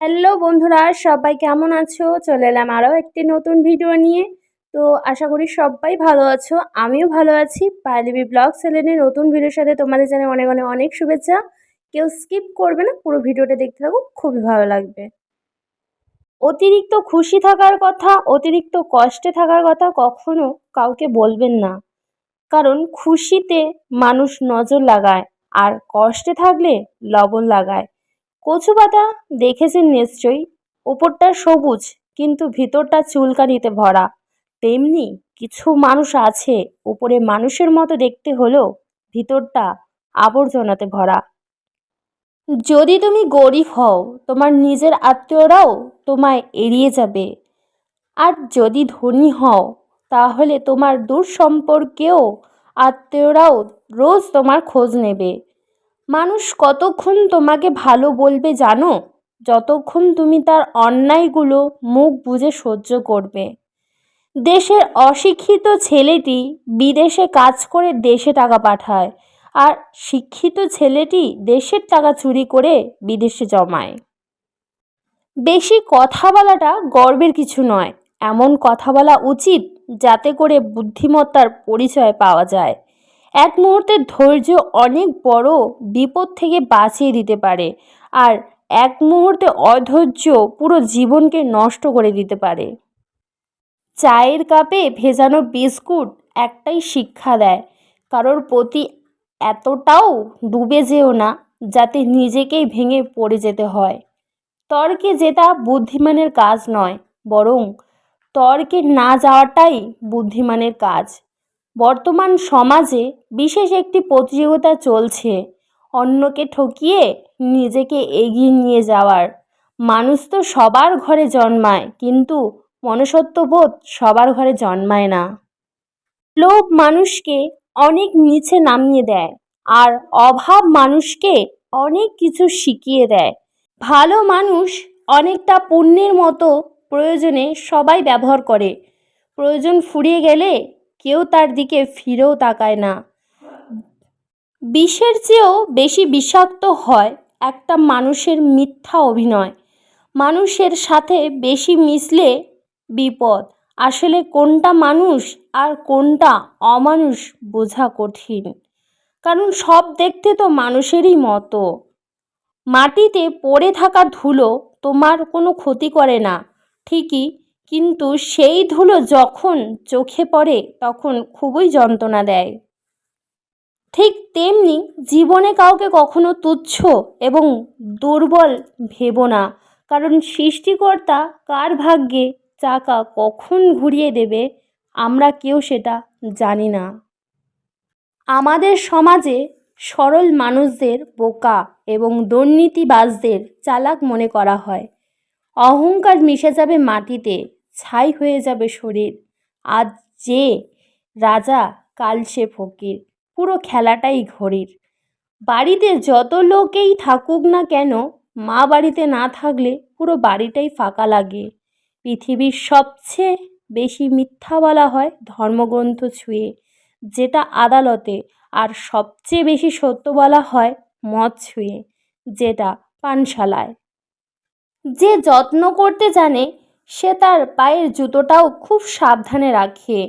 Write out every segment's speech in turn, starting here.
Hello বন্ধুরা, সবাই কেমন আছো? চলে এলাম আরও একটি নতুন ভিডিও নিয়ে। তো আশা করি সবাই ভালো আছো, আমিও ভালো আছি। পাইলিবি ব্লগ চ্যানেলের নতুন ভিডিওর সাথে তোমাদের জানাই অনেক অনেক অনেক শুভেচ্ছা। কেউ স্কিপ করবে না, পুরো ভিডিওটা দেখতে থাকো, খুবই ভালো লাগবে। অতিরিক্ত খুশি থাকার কথা, অতিরিক্ত কষ্টে থাকার কথা কখনো কাউকে বলবেন না। কারণ খুশিতে মানুষ নজর লাগায়, আর কষ্টে থাকলে লবণ লাগায়। কচু পাতা দেখেছেন নিশ্চয়ই? ওপরটা সবুজ, কিন্তু ভিতরটা চুলকানিতে ভরা। তেমনি কিছু মানুষ আছে উপরে মানুষের মতো দেখতে হলেও ভিতরটা আবর্জনাতে ভরা। যদি তুমি গরিব হও, তোমার নিজের আত্মীয়রাও তোমায় এড়িয়ে যাবে। আর যদি ধনী হও, তাহলে তোমার দূর সম্পর্কেও আত্মীয়রাও রোজ তোমার খোঁজ নেবে। মানুষ কতক্ষণ তোমাকে ভালো বলবে জানো? যতক্ষণ তুমি তার অন্যায়গুলো মুখ বুজে সহ্য করবে। দেশের অশিক্ষিত ছেলেটি বিদেশে কাজ করে দেশে টাকা পাঠায় আর শিক্ষিত ছেলেটি দেশের টাকা চুরি করে বিদেশে জমায়। বেশি কথা বলাটা গর্বের কিছু নয়। এমন কথা বলা উচিত যাতে করে বুদ্ধিমত্তার পরিচয় পাওয়া যায়। এক মুহূর্তের ধৈর্য অনেক বড় বিপদ থেকে বাঁচিয়ে দিতে পারে আর এক মুহূর্তে অধৈর্য পুরো জীবনকে নষ্ট করে দিতে পারে। চায়ের কাপে ভেজানো বিস্কুট একটাই শিক্ষা দেয়, কারোর প্রতি এতটাও ডুবে যেও না যাতে নিজেকেই ভেঙে পড়ে যেতে হয়। তর্কে জেতা বুদ্ধিমানের কাজ নয়, বরং তর্কে না যাওয়াটাই বুদ্ধিমানের কাজ। বর্তমান সমাজে বিশেষ একটি প্রতিযোগিতা চলছে। অন্যকে ঠকিয়ে নিজেকে এগিয়ে নিয়ে যাওয়ার। মানুষ তো সবার ঘরে জন্মায়, কিন্তু মনুষ্যত্ববোধ সবার ঘরে জন্মায় না। লোভ মানুষকে অনেক নিচে নামিয়ে দেয় আর অভাব মানুষকে অনেক কিছু শিখিয়ে দেয়। ভালো মানুষ অনেকটা পুণ্যের মতো প্রয়োজনে সবাই ব্যবহার করে। প্রয়োজন ফুরিয়ে গেলে কেউ তার দিকে ফিরেও তাকায় না। বিষের চেয়েও বেশি বিষাক্ত হয় একটা মানুষের মিথ্যা অভিনয়। মানুষের সাথে বেশি মিশলে বিপদ। আসলে কোনটা মানুষ আর কোনটা অমানুষ বোঝা কঠিন। কারণ সব দেখতে তো মানুষেরই মতো। মাটিতে পড়ে থাকা ধুলো তোমার কোনো ক্ষতি করে না। ঠিকই কিন্তু সেই ধুলো যখন চোখে পড়ে, তখন খুবই যন্ত্রণা দেয়। ঠিক তেমনি জীবনে কাউকে কখনো তুচ্ছ এবং দুর্বল ভেবো না, কারণ সৃষ্টিকর্তা কার ভাগ্যে চাকা কখন ঘুরিয়ে দেবে, আমরা কেউ সেটা জানি না। আমাদের সমাজে সরল মানুষদের বোকা এবং দুর্নীতিবাজদের চালাক মনে করা হয়। অহংকার মিশে যাবে মাটিতে ছাই হয়ে যাবে শরীর। আজ যে রাজা, কাল সে ফকির। পুরো খেলাটাই ঘড়ির। বাড়িতে যত লোকেই থাকুক না কেন, মা বাড়িতে না থাকলে পুরো বাড়িটাই ফাঁকা লাগে। পৃথিবীর সবচেয়ে বেশি মিথ্যা বলা হয় ধর্মগ্রন্থ ছুঁয়ে, যেটা আদালতে আর সবচেয়ে বেশি সত্য বলা হয় মদ ছুঁয়ে, যেটা পানশালায়। যে যত্ন করতে জানে সে তার পায়ের জুতোটাও খুব সাবধানে রাখে।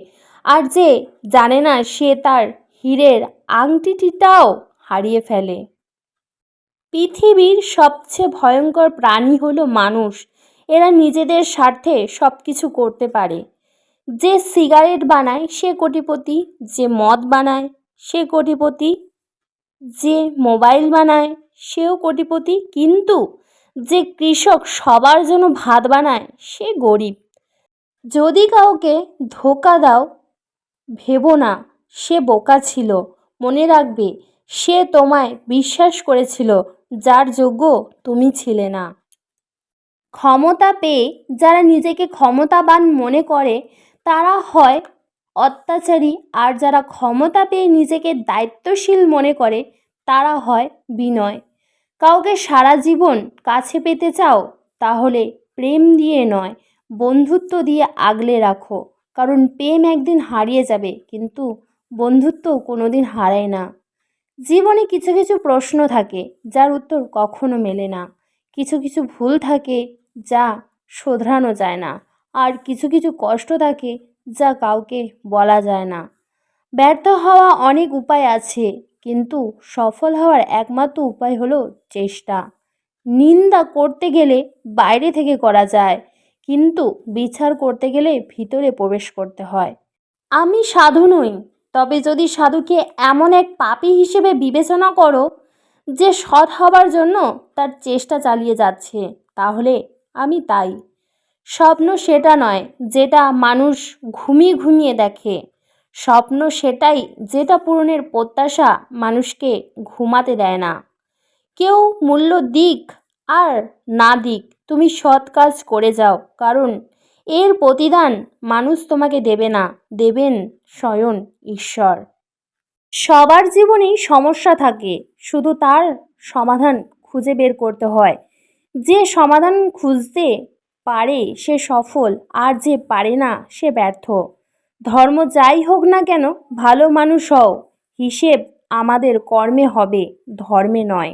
আর যে জানে না সে তার হীরের আংটিটিটাও হারিয়ে ফেলে। পৃথিবীর সবচেয়ে ভয়ঙ্কর প্রাণী হলো মানুষ। এরা নিজেদের স্বার্থে সব কিছু করতে পারে। যে সিগারেট বানায়, সে কোটিপতি। যে মদ বানায়, সে কোটিপতি। যে মোবাইল বানায়, সেও কোটিপতি। কিন্তু যে কৃষক সবার জন্য ভাত বানায়, সে গরিব। যদি কাউকে ধোকা দাও, ভেবো না, সে বোকা ছিল। মনে রাখবে, সে তোমায় বিশ্বাস করেছিল, যার যোগ্য তুমি ছিলে না। ক্ষমতা পেয়ে যারা নিজেকে ক্ষমতাবান মনে করে, তারা হয় অত্যাচারী। আর যারা ক্ষমতা পেয়ে নিজেকে দায়িত্বশীল মনে করে, তারা হয় বিনয়। কাউকে সারা জীবন কাছে পেতে চাও, তাহলে প্রেম দিয়ে নয়, বন্ধুত্ব দিয়ে আগলে রাখো। কারণ প্রেম একদিন হারিয়ে যাবে, কিন্তু বন্ধুত্ব কোনো দিন হারায় না। জীবনে কিছু কিছু প্রশ্ন থাকে, যার উত্তর কখনো মেলে না। কিছু কিছু ভুল থাকে, যা শোধরানো যায় না। আর কিছু কিছু কষ্ট থাকে, যা কাউকে বলা যায় না। ব্যর্থ হওয়া অনেক উপায় আছে কিন্তু সফল হওয়ার একমাত্র উপায় হলো চেষ্টা। নিন্দা করতে গেলে বাইরে থেকে করা যায়, কিন্তু বিচার করতে গেলে ভিতরে প্রবেশ করতে হয়। আমি সাধু নই, তবে যদি সাধুকে এমন এক পাপী হিসেবে বিবেচনা করো যে সৎ হবার জন্য তার চেষ্টা চালিয়ে যাচ্ছে, তাহলে আমি তাই। স্বপ্ন সেটা নয়, যেটা মানুষ ঘুমিয়ে ঘুমিয়ে দেখে। স্বপ্ন সেটাই যেটা পূরণের প্রত্যাশা মানুষকে ঘুমাতে দেয় না। কেউ মূল্য দিক আর না দিক তুমি সৎ কাজ করে যাও, কারণ এর প্রতিদান মানুষ তোমাকে দেবে না, দেবেন স্বয়ং ঈশ্বর। সবার জীবনেই সমস্যা থাকে, শুধু তার সমাধান খুঁজে বের করতে হয়। যে সমাধান খুঁজতে পারে সে সফল, আর যে পারে না সে ব্যর্থ। ধর্ম যাই হোক না কেন, ভালো মানুষ হও। হিসেব আমাদের কর্মে হবে, ধর্মে নয়।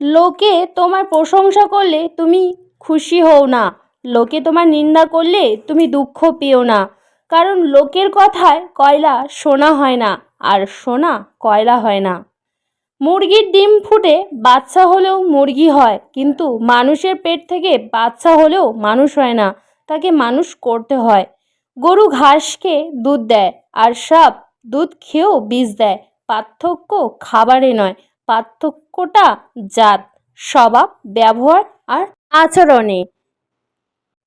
লোকে তোমার প্রশংসা করলে তুমি খুশি হও না। লোকে তোমার নিন্দা করলে তুমি দুঃখ পেও না। কারণ লোকের কথায় কয়লা সোনা হয় না, আর সোনা কয়লা হয় না। মুরগির ডিম ফুটে বাচ্চা হলেও মুরগি হয়, কিন্তু মানুষের পেট থেকে বাচ্চা হলেও মানুষ হয় না। তাকে মানুষ করতে হয়। গরু ঘাস খেয়ে দুধ দেয় আর সাপ দুধ খেয়েও বিষ দেয়। পার্থক্য খাবারে নয়, পার্থক্যটা জাত, স্বভাব, ব্যবহার আর আচরণে।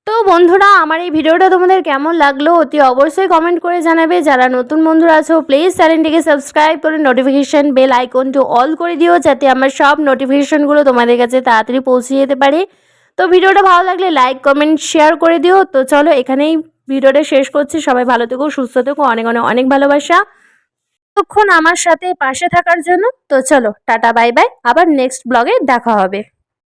তো বন্ধুরা, আমার এই ভিডিওটা তোমাদের কেমন লাগল অতি অবশ্যই কমেন্ট করে জানাবে। যারা নতুন বন্ধুরা আছো প্লিজ চ্যানেলটিকে সাবস্ক্রাইব করে নোটিফিকেশান বেল আইকনটি অল করে দিও, যাতে আমার সব নোটিফিকেশানগুলো তোমাদের কাছে তাড়াতাড়ি পৌঁছে যেতে পারে। তো ভিডিওটা ভালো লাগলে লাইক কমেন্ট শেয়ার করে দিও। তো চলো এখানেই ভিডিওটা শেষ করছি। সবাই ভালো থেকো, সুস্থ থেকো। অনেক অনেক অনেক ভালোবাসা। ততক্ষণ আমার সাথে পাশে থাকার জন্য তো চলো, টাটা, বাই বাই। আবার নেক্সট ব্লগে দেখা হবে।